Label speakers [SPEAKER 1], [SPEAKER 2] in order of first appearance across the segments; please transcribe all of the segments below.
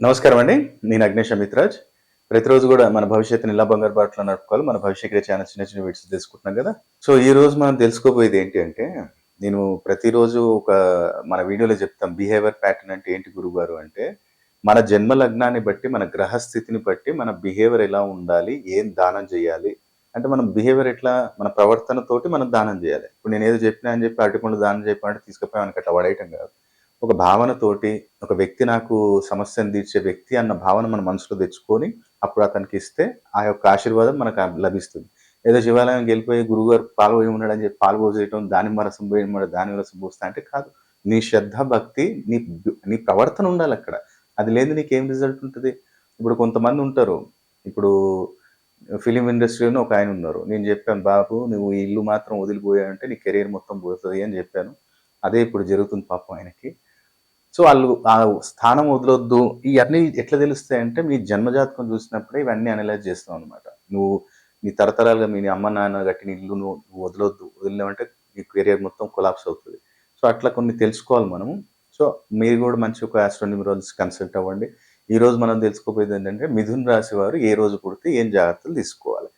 [SPEAKER 1] నమస్కారం అండి. నేను అగ్నేష్ అమిత్రాజ్ ప్రతిరోజు కూడా మన భవిష్యత్తుని ఇలా బంగారు బాటలో నడుపుకోవాలి. మన భవిష్యత్తులో చాలా చిన్న చిన్న వీడియోస్ తెలుసుకుంటున్నాం కదా. సో ఈ రోజు మనం తెలుసుకోబోయేది ఏంటి అంటే నేను ప్రతిరోజు ఒక మన వీడియోలో చెప్తాం బిహేవియర్ ప్యాటర్న్ అంటే ఏంటి గురుగారు అంటే మన జన్మ లగ్నాన్ని బట్టి మన గ్రహస్థితిని బట్టి మన బిహేవియర్ ఎలా ఉండాలి ఏం దానం చేయాలి అంటే మనం బిహేవియర్ ఎట్లా మన ప్రవర్తనతోటి మనం దానం చేయాలి. ఇప్పుడు నేను ఏదో చెప్పినా అని చెప్పి అరటిపండు దానం చెప్పాలంటే తీసుకుపోయి మనకి అట్లా పడేయటం కాదు. ఒక భావనతోటి ఒక వ్యక్తి నాకు సమస్యను తీర్చే వ్యక్తి అన్న భావన మన మనసులో తెచ్చుకొని అప్పుడు అతనికి ఇస్తే ఆ యొక్క ఆశీర్వాదం మనకు లభిస్తుంది. ఏదో శివాలయం వెళ్ళిపోయి గురుగారు పాలు ఉన్నాడని చెప్పి పాల్గొ పోసేయటం దాని రసం పోయడం దాని రసం పోస్తా అంటే కాదు. నీ శ్రద్ధ భక్తి నీ నీ ప్రవర్తన ఉండాలి అక్కడ. అది లేదు నీకేం రిజల్ట్ ఉంటుంది? ఇప్పుడు కొంతమంది ఉంటారు. ఇప్పుడు ఫిలిం ఇండస్ట్రీలో ఒక ఆయన ఉన్నారు. నేను చెప్పాను బాబు నువ్వు ఈ ఇల్లు మాత్రం వదిలిపోయావంటే నీ కెరీర్ మొత్తం పోతుంది అని చెప్పాను. అదే ఇప్పుడు జరుగుతుంది పాపం ఆయనకి. సో వాళ్ళు ఆ స్థానం వదలొద్దు. ఇవన్నీ ఎట్లా తెలుస్తాయంటే మీ జన్మజాతకం చూసినప్పుడే ఇవన్నీ అనలైజ్ చేస్తాం అనమాట నువ్వు నీ తరతరాలుగా మీ అమ్మ నాన్న గట్టిన ఇల్లు నువ్వు వదలొద్దు. వదిలినామంటే నీ కెరియర్ మొత్తం కొలాప్స్ అవుతుంది. సో అట్లా కొన్ని తెలుసుకోవాలి మనము. సో మీరు కూడా మంచి ఒక ఆస్ట్రోనిమరాలజిస్ట్ కన్సల్ట్ అవ్వండి. ఈ రోజు మనం తెలుసుకోపోయేది ఏంటంటే మిథున్ రాశి వారు ఏ రోజు పుడితే ఏం జాగ్రత్తలు తీసుకోవాలి.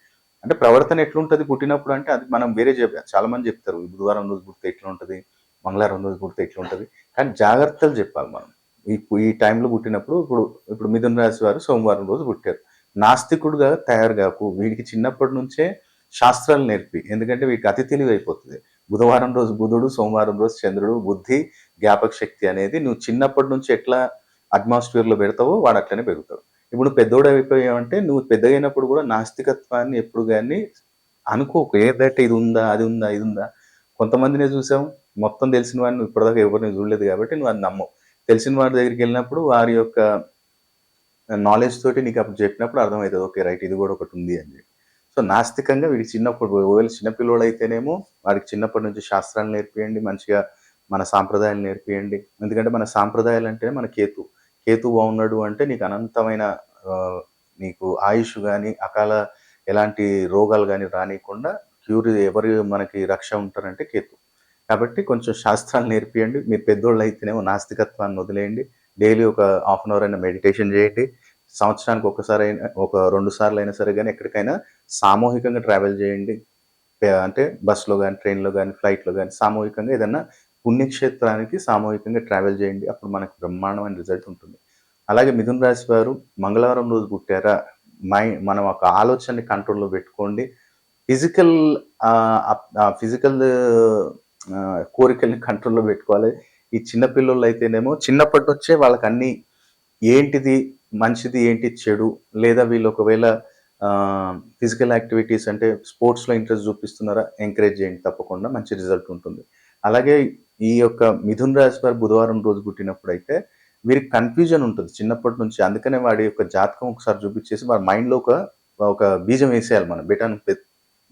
[SPEAKER 1] అంటే ప్రవర్తన ఎట్లుంటుంది పుట్టినప్పుడు అంటే అది మనం వేరే చెప్పాం చాలామంది చెప్తారు బుధవారం రోజు పుడితే ఎట్లా ఉంటుంది మంగళవారం రోజు కుడితే ఎట్లా ఉంటుంది కానీ జాగ్రత్తలు చెప్పాలి మనం. ఈ ఈ టైంలో పుట్టినప్పుడు ఇప్పుడు ఇప్పుడు మిథున రాశి వారు సోమవారం రోజు పుట్టారు. నాస్తికుడుగా తయారు కాకు. వీడికి చిన్నప్పటి నుంచే శాస్త్రాలు నేర్పి. ఎందుకంటే వీడికి అతి తెలివి అయిపోతుంది బుధవారం రోజు బుధుడు సోమవారం రోజు చంద్రుడు బుద్ధి జ్ఞాపక శక్తి అనేది నువ్వు చిన్నప్పటి నుంచి ఎట్లా అట్మాస్ఫియర్లో పెడతావో వాడు అట్లనే పెరుగుతాడు. ఇప్పుడు నువ్వు పెద్దోడు అయిపోయావంటే నువ్వు పెద్దగైనప్పుడు కూడా నాస్తికత్వాన్ని ఎప్పుడు కానీ అనుకోకు. ఏదంటే ఇది ఉందా అది ఉందా ఇది ఉందా కొంతమందినే చూసాం. మొత్తం తెలిసిన వాడిని ఇప్పటిదాకా ఎవరిని చూడలేదు కాబట్టి నువ్వు అది నమ్మవు. తెలిసిన వాడి దగ్గరికి వెళ్ళినప్పుడు వారి యొక్క నాలెడ్జ్ తోటి నీకు అప్పుడు చెప్పినప్పుడు అర్థమవుతుంది. ఓకే రైట్ ఇది కూడా ఒకటి ఉంది అని చెప్పి. సో నాస్తికంగా వీడికి చిన్నప్పుడు ఒకవేళ చిన్నపిల్లోడు అయితేనేమో వాడికి చిన్నప్పటి నుంచి శాస్త్రాలు నేర్పియండి మంచిగా మన సాంప్రదాయాలు నేర్పియండి. ఎందుకంటే మన సాంప్రదాయాలు అంటేనే మన కేతు. కేతు బాగున్నాడు అంటే నీకు అనంతమైన నీకు ఆయుష్ కానీ అకాల ఎలాంటి రోగాలు కానీ రానియకుండా క్యూర్ ఎవరు మనకి రక్ష ఉంటారంటే కేతు. కాబట్టి కొంచెం శాస్త్రాలు నేర్పియండి. మీరు పెద్దోళ్ళు అయితేనేమో నాస్తికత్వాన్ని వదిలేయండి. డైలీ ఒక హాఫ్ అన్ అవర్ అయినా మెడిటేషన్ చేయండి. సంవత్సరానికి ఒకసారి అయినా ఒక రెండు సార్లు అయినా సరే కానీ ఎక్కడికైనా సామూహికంగా ట్రావెల్ చేయండి. అంటే బస్సులో కానీ ట్రైన్లో కానీ ఫ్లైట్లో కానీ సామూహికంగా ఏదన్నా పుణ్యక్షేత్రానికి సామూహికంగా ట్రావెల్ చేయండి. అప్పుడు మనకు బ్రహ్మాండమైన రిజల్ట్ ఉంటుంది. అలాగే మిథున్ రాశి వారు మంగళవారం రోజు పుట్టారా? మై మనం ఒక ఆలోచనని కంట్రోల్లో పెట్టుకోండి. ఫిజికల్ ఫిజికల్ కోరికల్ని కంట్రోల్లో పెట్టుకోవాలి. ఈ చిన్న పిల్లలు అయితేనేమో చిన్నప్పటి నుంచే వాళ్ళకి అన్ని ఏంటిది మంచిది ఏంటి చెడు లేదా వీళ్ళు ఒకవేళ ఫిజికల్ యాక్టివిటీస్ అంటే స్పోర్ట్స్లో ఇంట్రెస్ట్ చూపిస్తున్నారా ఎంకరేజ్ చేయండి తప్పకుండా మంచి రిజల్ట్ ఉంటుంది. అలాగే ఈ యొక్క మిథున్ రాశి వారు బుధవారం రోజు పుట్టినప్పుడు అయితే వీరికి కన్ఫ్యూజన్ ఉంటుంది చిన్నప్పటి నుంచి అందుకనే వాడి యొక్క జాతకం ఒకసారి చూపించేసి వారి మైండ్లో ఒక ఒక బీజం వేసేయాలి మనం. బెటాను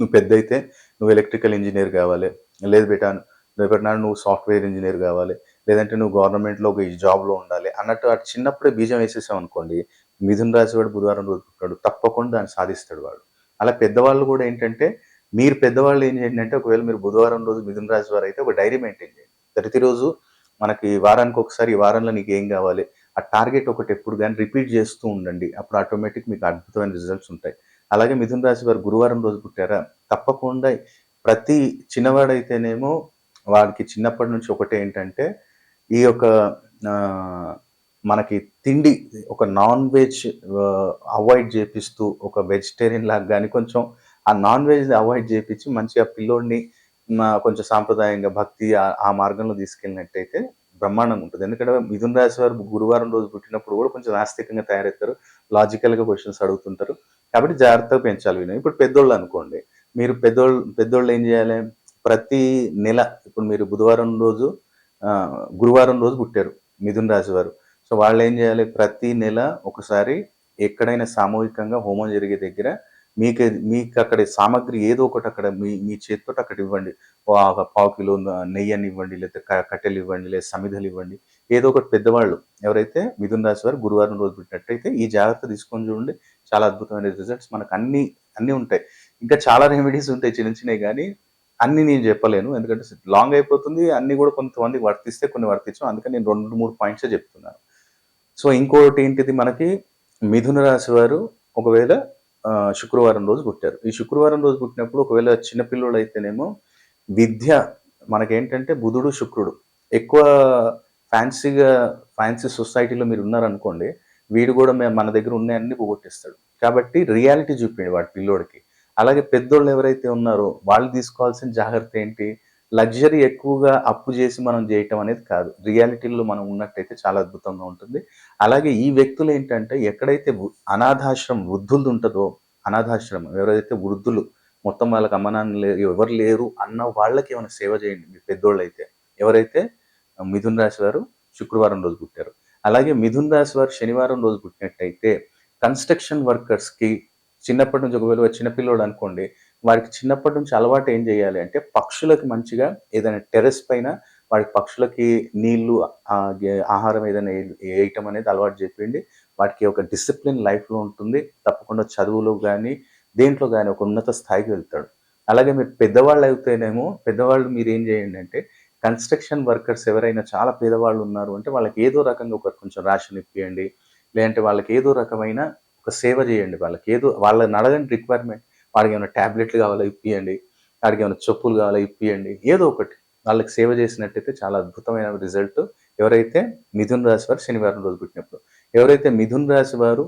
[SPEAKER 1] నువ్వు పెద్ద అయితే నువ్వు ఎలక్ట్రికల్ ఇంజనీర్ కావాలి. లేదు బేటా రేపటి నాడు నువ్వు సాఫ్ట్వేర్ ఇంజనీర్ కావాలి. లేదంటే నువ్వు గవర్నమెంట్లో ఒక జాబ్లో ఉండాలి అన్నట్టు అటు చిన్నప్పుడే బీజం వేసేసాం అనుకోండి మిథున్ రాశి వాడు బుధవారం రోజు పుట్టాడు తప్పకుండా దాన్ని సాధిస్తాడు వాడు. అలా పెద్దవాళ్ళు కూడా ఏంటంటే మీరు పెద్దవాళ్ళు ఏం చేయండి అంటే ఒకవేళ మీరు బుధవారం రోజు మిథున్ రాశి వారు అయితే ఒక డైరీ మెయింటైన్ చేయండి. ప్రతిరోజు మనకి వారానికి ఒకసారి ఈ వారంలో నీకు ఏం కావాలి ఆ టార్గెట్ ఒకటి ఎప్పుడు కానీ రిపీట్ చేస్తూ ఉండండి. అప్పుడు ఆటోమేటిక్ మీకు అద్భుతమైన రిజల్ట్స్ ఉంటాయి. అలాగే మిథున్ రాశి వారు గురువారం రోజు పుట్టారా? తప్పకుండా ప్రతి చిన్నవాడైతేనేమో వాడికి చిన్నప్పటి నుంచి ఒకటే ఏంటంటే ఈ యొక్క మనకి తిండి ఒక నాన్ వెజ్ అవాయిడ్ చేపిస్తూ ఒక వెజిటేరియన్ లాగా కానీ కొంచెం ఆ నాన్ వెజ్ అవాయిడ్ చేపించి మంచిగా పిల్లోడిని కొంచెం సాంప్రదాయంగా భక్తి ఆ మార్గంలో తీసుకెళ్ళినట్టయితే బ్రహ్మాండంగా ఉంటుంది. ఎందుకంటే మిథున్ రాశి వారు గురువారం రోజు పుట్టినప్పుడు కూడా కొంచెం నాస్తికంగా తయారవుతారు. లాజికల్గా క్వశ్చన్స్ అడుగుతుంటారు. కాబట్టి జాగ్రత్తగా పెంచాలి వినయం. ఇప్పుడు పెద్దోళ్ళు అనుకోండి మీరు పెద్దోళ్ళు పెద్దోళ్ళు ఏం చేయాలి? ప్రతి నెల ఇప్పుడు మీరు బుధవారం రోజు గురువారం రోజు పుట్టారు మిథున్ రాశి వారు. సో వాళ్ళు ఏం చేయాలి? ప్రతి నెల ఒకసారి ఎక్కడైనా సామూహికంగా హోమం జరిగే దగ్గర మీకు మీకు అక్కడ సామాగ్రి ఏదో ఒకటి అక్కడ మీ మీ చేతితో అక్కడ ఇవ్వండి. పావు కిలో నెయ్యి అని ఇవ్వండి లేదా కట్టెలు ఇవ్వండి లేదా సమిధలు ఇవ్వండి. ఏదో ఒకటి పెద్దవాళ్ళు ఎవరైతే మిథున్ రాశి వారు గురువారం రోజు పెట్టినట్టయితే ఈ జాగ్రత్త తీసుకొని చూడండి. చాలా అద్భుతమైన రిజల్ట్స్ మనకు అన్ని అన్నీ ఉంటాయి. ఇంకా చాలా రెమెడీస్ ఉంటాయి చిన్న చిన్నవి కానీ అన్ని నేను చెప్పలేను. ఎందుకంటే లాంగ్ అయిపోతుంది. అన్ని కూడా కొంతమందికి వర్తిస్తే కొన్ని వర్తించాం అందుకని నేను రెండు మూడు పాయింట్సే చెప్తున్నాను. సో ఇంకోటి ఏంటిది మనకి? మిథున రాశి వారు ఒకవేళ శుక్రవారం రోజు పుట్టారు. ఈ శుక్రవారం రోజు పుట్టినప్పుడు ఒకవేళ చిన్నపిల్లలు అయితేనేమో విద్య మనకేంటంటే బుధుడు శుక్రుడు. ఎక్కువ ఫ్యాన్సీగా ఫ్యాన్సీ సొసైటీలో మీరు ఉన్నారనుకోండి వీడు కూడా మేము మన దగ్గర ఉన్నాయన్నీ పోగొట్టేస్తాడు. కాబట్టి రియాలిటీ చూపిండి వాడి పిల్లోడికి. అలాగే పెద్దోళ్ళు ఎవరైతే ఉన్నారో వాళ్ళు తీసుకోవాల్సిన జాగ్రత్త ఏంటి? లగ్జరీ ఎక్కువగా అప్పు చేసి మనం చేయటం అనేది కాదు. రియాలిటీలో మనం ఉన్నట్టయితే చాలా అద్భుతంగా ఉంటుంది. అలాగే ఈ వ్యక్తులు ఏంటంటే ఎక్కడైతే అనాథాశ్రమం వృద్ధులు ఉంటుందో అనాథాశ్రమం ఎవరైతే వృద్ధులు మొత్తం వాళ్ళకి అమ్మనాన్ని లేరు ఎవరు లేరు అన్న వాళ్ళకి ఏమైనా సేవ చేయండి మీ పెద్దోళ్ళు అయితే. ఎవరైతే మిథున్ రాశి వారు శుక్రవారం రోజు పుట్టారు. అలాగే మిథున్ రాశి వారు శనివారం రోజు పుట్టినట్టయితే కన్స్ట్రక్షన్ వర్కర్స్కి చిన్నప్పటి నుంచి ఒకవేళ చిన్నపిల్లోడు అనుకోండి వాడికి చిన్నప్పటి నుంచి అలవాటు ఏం చేయాలి అంటే పక్షులకి మంచిగా ఏదైనా టెర్రస్ పైన వాడికి పక్షులకి నీళ్ళు ఆహారం ఏదైనా వేయటం అనేది అలవాటు చేయండి వాటికి ఒక డిసిప్లిన్ లైఫ్లో ఉంటుంది. తప్పకుండా చదువులో కానీ దేంట్లో కానీ ఒక ఉన్నత స్థాయికి వెళ్తాడు. అలాగే మీరు పెద్దవాళ్ళు అయితేనేమో పెద్దవాళ్ళు మీరు ఏం చేయండి అంటే కన్స్ట్రక్షన్ వర్కర్స్ ఎవరైనా చాలా పేదవాళ్ళు ఉన్నారు అంటే వాళ్ళకి ఏదో రకంగా ఒక కొంచెం రేషన్ ఇప్పియండి. లేదంటే వాళ్ళకి ఏదో రకమైన ఒక సేవ చేయండి. వాళ్ళకి ఏదో వాళ్ళని అడగండి రిక్వైర్మెంట్ వాడికి ఏమైనా ట్యాబ్లెట్లు కావాలా ఇప్పియండి. వాడికి ఏమైనా చెప్పులు కావాలా ఇప్పియండి. ఏదో ఒకటి వాళ్ళకి సేవ చేసినట్టయితే చాలా అద్భుతమైన రిజల్ట్ ఎవరైతే మిథున్ రాశి వారు శనివారం రోజు పుట్టినప్పుడు. ఎవరైతే మిథున్ రాశి వారు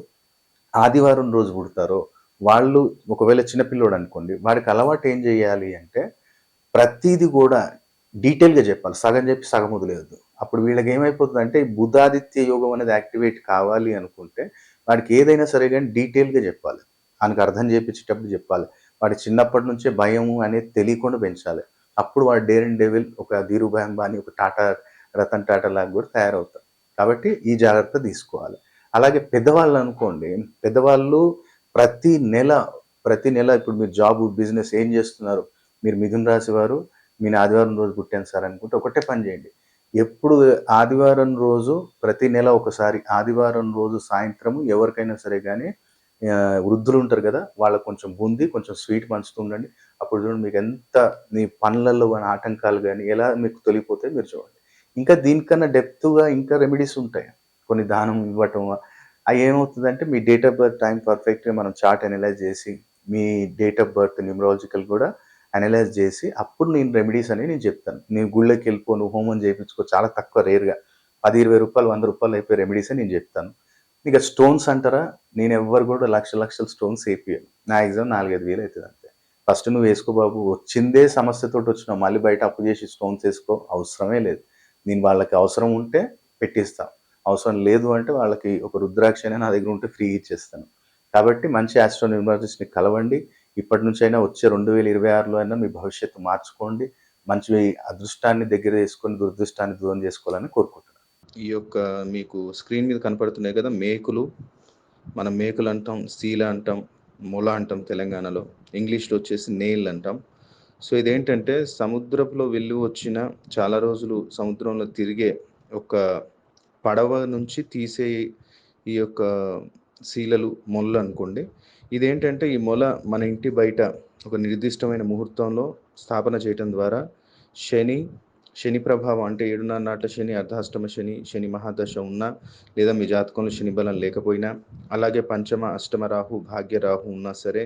[SPEAKER 1] ఆదివారం రోజు పుడతారో వాళ్ళు ఒకవేళ చిన్నపిల్లోడు అనుకోండి వాడికి అలవాటు ఏం చేయాలి అంటే ప్రతిదీ కూడా డీటెయిల్గా చెప్పాలి. సగం చెప్పి సగం వదిలేదు అప్పుడు వీళ్ళకి ఏమైపోతుంది అంటే బుధాదిత్య యోగం అనేది యాక్టివేట్ కావాలి అనుకుంటే వాడికి ఏదైనా సరే కానీ డీటెయిల్గా చెప్పాలి. ఆయనకు అర్థం చేయించేటప్పుడు చెప్పాలి. వాడి చిన్నప్పటి నుంచే భయం అనేది తెలియకుండా పెంచాలి. అప్పుడు వాడు డేర్ అండ్ డెవిల్ ఒక ధీరుభాయ్ అంబానీ ఒక టాటా రతన్ టాటా లాగా కూడా తయారవుతారు కాబట్టి ఈ జాగ్రత్త తీసుకోవాలి. అలాగే పెద్దవాళ్ళు అనుకోండి పెద్దవాళ్ళు ప్రతి నెల ప్రతి నెల ఇప్పుడు మీరు జాబ్ బిజినెస్ ఏం చేస్తున్నారు? మీరు మిథున్ రాశి వారు నేను ఆదివారం రోజు పుట్టాను సార్ అనుకుంటే ఒకటే పని చేయండి. ఎప్పుడు ఆదివారం రోజు ప్రతి నెల ఒకసారి ఆదివారం రోజు సాయంత్రము ఎవరికైనా సరే కానీ వృద్ధులు ఉంటారు కదా వాళ్ళకు కొంచెం బూంది కొంచెం స్వీట్ పంచుతుండండి. అప్పుడు చూడండి మీకు ఎంత మీ పనులలో కానీ ఆటంకాలు కానీ ఎలా మీకు తొలిపోతే మీరు చూడండి. ఇంకా దీనికన్నా డెప్త్గా ఇంకా రెమెడీస్ ఉంటాయి. కొన్ని దానం ఇవ్వటం అవి ఏమవుతుందంటే మీ డేట్ ఆఫ్ బర్త్ టైం పర్ఫెక్ట్గా మనం చార్ట్ అనలైజ్ చేసి మీ డేట్ ఆఫ్ బర్త్ న్యూమరాలజికల్ కూడా అనలైజ్ చేసి అప్పుడు నేను రెమెడీస్ అని నేను చెప్తాను. నేను గుళ్ళకి వెళ్ళిపో నువ్వు హోమం చేయించుకో చాలా తక్కువ రేర్గా పది ఇరవై రూపాయలు వంద రూపాయలు అయిపోయి రెమెడీస్ అని నేను చెప్తాను. ఇక స్టోన్స్ అంటారా? నేను ఎవ్వరు కూడా లక్ష లక్షల స్టోన్స్ వేపియను నా ఎగ్జామ్ నాలుగైదు వేలు అవుతుంది అంతే. ఫస్ట్ నువ్వు వేసుకో బాబు. వచ్చిందే సమస్యతోటి వచ్చినావు. మళ్ళీ బయట అప్పు చేసి స్టోన్స్ వేసుకో అవసరమే లేదు. నేను వాళ్ళకి అవసరం ఉంటే పెట్టిస్తాను అవసరం లేదు అంటే వాళ్ళకి ఒక రుద్రాక్ష అయినా నా దగ్గర ఉంటే ఫ్రీ ఇచ్చేస్తాను. కాబట్టి మంచి ఆస్ట్రో న్యూమరాలజిస్ట్ని కలవండి. ఇప్పటి నుంచి అయినా వచ్చే రెండు వేల ఇరవై ఆరులో అయినా మీ భవిష్యత్తు మార్చుకోండి. మంచి అదృష్టాన్ని దగ్గర చేసుకొని దురదృష్టాన్ని దూరం చేసుకోవాలని కోరుకుంటున్నాను.
[SPEAKER 2] ఈ యొక్క మీకు స్క్రీన్ మీద కనపడుతున్నాయి కదా మేకులు. మనం మేకులు అంటాం సీల అంటాం మొల అంటాం తెలంగాణలో. ఇంగ్లీష్లో వచ్చేసి నేల్ అంటాం. సో ఇదేంటంటే సముద్రంలో వెళ్ళి వచ్చిన చాలా రోజులు సముద్రంలో తిరిగే ఒక పడవ నుంచి తీసే ఈ యొక్క శీలలు మొల్లు అనుకోండి. ఇదేంటంటే ఈ మొల మన ఇంటి బయట ఒక నిర్దిష్టమైన ముహూర్తంలో స్థాపన చేయటం ద్వారా శని శని ప్రభావం అంటే ఏడున్నర నాట్ల శని అర్ధాష్టమ శని శని మహాదశ ఉన్నా లేదా మీ జాతకంలో శని బలం లేకపోయినా అలాగే పంచమ అష్టమ రాహు భాగ్య రాహు ఉన్నా సరే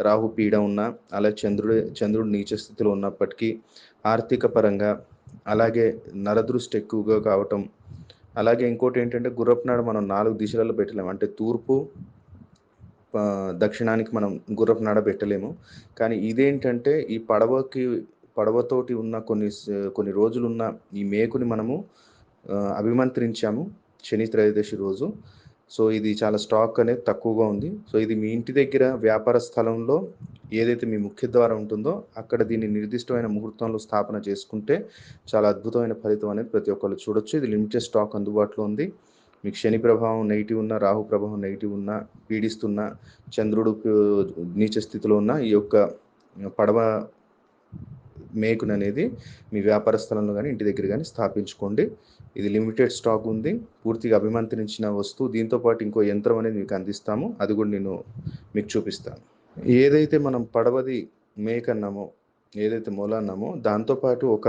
[SPEAKER 2] రాహు పీడ ఉన్నా అలా చంద్రుడు చంద్రుడు నీచ స్థితిలో ఉన్నప్పటికీ ఆర్థిక పరంగా అలాగే నరదృష్టి ఎక్కువగా కావటం అలాగే ఇంకోటి ఏంటంటే గుర్రపునాడు మనం నాలుగు దిశలలో పెట్టలేము అంటే తూర్పు దక్షిణానికి మనం గుర్రపు నాడ పెట్టలేము. కానీ ఇదేంటంటే ఈ పడవకి పడవతోటి ఉన్న కొన్ని కొన్ని రోజులున్న ఈ మేకుని మనము అభిమంత్రించాము శని త్రయోదశి రోజు. సో ఇది చాలా స్టాక్ అనేది తక్కువగా ఉంది. సో ఇది మీ ఇంటి దగ్గర వ్యాపార స్థలంలో ఏదైతే మీ ముఖ్య ద్వారం ఉంటుందో అక్కడ దీన్ని నిర్దిష్టమైన ముహూర్తంలో స్థాపన చేసుకుంటే చాలా అద్భుతమైన ఫలితం అనేది ప్రతి ఒక్కళ్ళు చూడొచ్చు. ఇది లిమిటెడ్ స్టాక్ అందుబాటులో ఉంది. మీకు శని ప్రభావం నెగిటివ్ ఉన్న రాహు ప్రభావం నెగిటివ్ ఉన్న పీడిస్తున్న చంద్రుడు నీచ స్థితిలో ఉన్న ఈ యొక్క పడవ మేకున్ అనేది మీ వ్యాపార స్థలంలో కానీ ఇంటి దగ్గర కానీ స్థాపించుకోండి. ఇది లిమిటెడ్ స్టాక్ ఉంది. పూర్తిగా అభిమంత్రించిన వస్తువు దీంతో పాటు ఇంకో యంత్రం అనేది మీకు అందిస్తాము. అది కూడా నేను మీకు చూపిస్తాను. ఏదైతే మనం పడవది మేక అన్నామో ఏదైతే మొల అన్నామో దాంతోపాటు ఒక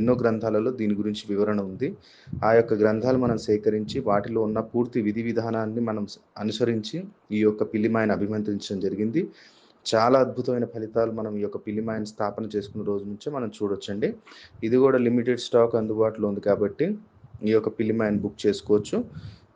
[SPEAKER 1] ఎన్నో గ్రంథాలలో దీని గురించి వివరణ ఉంది. ఆ యొక్క గ్రంథాలు మనం సేకరించి వాటిలో ఉన్న పూర్తి విధి విధానాన్ని మనం అనుసరించి ఈ యొక్క పిల్లిమాయను అభిమంత్రించడం జరిగింది. చాలా అద్భుతమైన ఫలితాలు మనం ఈ యొక్క పిల్లిమాయను స్థాపన చేసుకున్న రోజు నుంచే మనం చూడొచ్చండి. ఇది కూడా లిమిటెడ్ స్టాక్ అందుబాటులో ఉంది కాబట్టి ఈ యొక్క పిల్లిమాయను బుక్ చేసుకోవచ్చు.